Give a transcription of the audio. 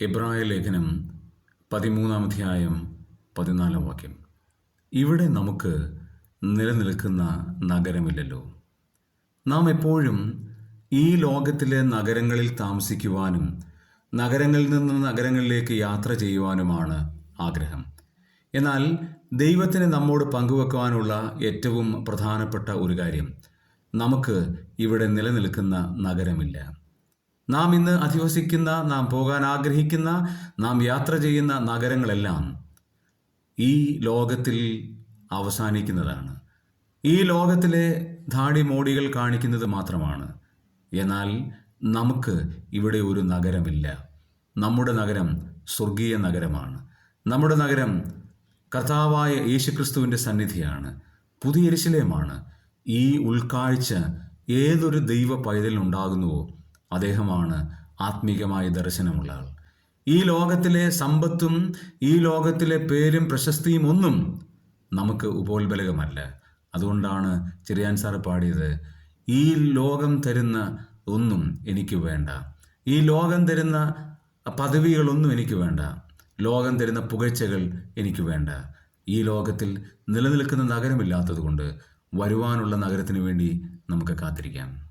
എബ്രായ ലേഖനം പതിമൂന്നാം അധ്യായം പതിനാലാം വാക്യം. ഇവിടെ നമുക്ക് നിലനിൽക്കുന്ന നഗരമില്ലല്ലോ. നാം എപ്പോഴും ഈ ലോകത്തിലെ നഗരങ്ങളിൽ താമസിക്കുവാനും നഗരങ്ങളിൽ നിന്ന് നഗരങ്ങളിലേക്ക് യാത്ര ചെയ്യുവാനുമാണ് ആഗ്രഹം. എന്നാൽ ദൈവത്തിന് നമ്മോട് പങ്കുവെക്കുവാനുള്ള ഏറ്റവും പ്രധാനപ്പെട്ട ഒരു കാര്യം നമുക്ക് ഇവിടെ നിലനിൽക്കുന്ന നഗരമില്ല. നാം ഇന്ന് അധിവസിക്കുന്ന നാം പോകാൻ ആഗ്രഹിക്കുന്ന നാം യാത്ര ചെയ്യുന്ന നഗരങ്ങളെല്ലാം ഈ ലോകത്തിൽ അവസാനിക്കുന്നതാണ്. ഈ ലോകത്തിലെ ധാടി മോടികൾ കാണിക്കുന്നത് മാത്രമാണ്. എന്നാൽ നമുക്ക് ഇവിടെ ഒരു നഗരമില്ല. നമ്മുടെ നഗരം സ്വർഗീയ നഗരമാണ്. നമ്മുടെ നഗരം കർത്താവായ യേശുക്രിസ്തുവിന്റെ സന്നിധിയാണ്. പുതിയ യെരുശലേമാണ്. ഈ ഉൾക്കാഴ്ച ഏതൊരു ദൈവ പൈതലിനുണ്ടാകുന്നുവോ അദ്ദേഹമാണ് ആത്മീകമായ ദർശനമുള്ള ആൾ. ഈ ലോകത്തിലെ സമ്പത്തും ഈ ലോകത്തിലെ പേരും പ്രശസ്തിയും ഒന്നും നമുക്ക് ഉപോത്ബലകമല്ല. അതുകൊണ്ടാണ് ചെറിയാൻ സാറ് പാടിയത് ഈ ലോകം തരുന്ന ഒന്നും എനിക്ക് വേണ്ട. ഈ ലോകം തരുന്ന പദവികളൊന്നും എനിക്ക് വേണ്ട. ലോകം തരുന്ന പുകഴ്ചകൾ എനിക്ക് വേണ്ട. ഈ ലോകത്തിൽ നിലനിൽക്കുന്ന നഗരമില്ലാത്തതുകൊണ്ട് വരുവാനുള്ള നഗരത്തിന് വേണ്ടി നമുക്ക് കാത്തിരിക്കാം.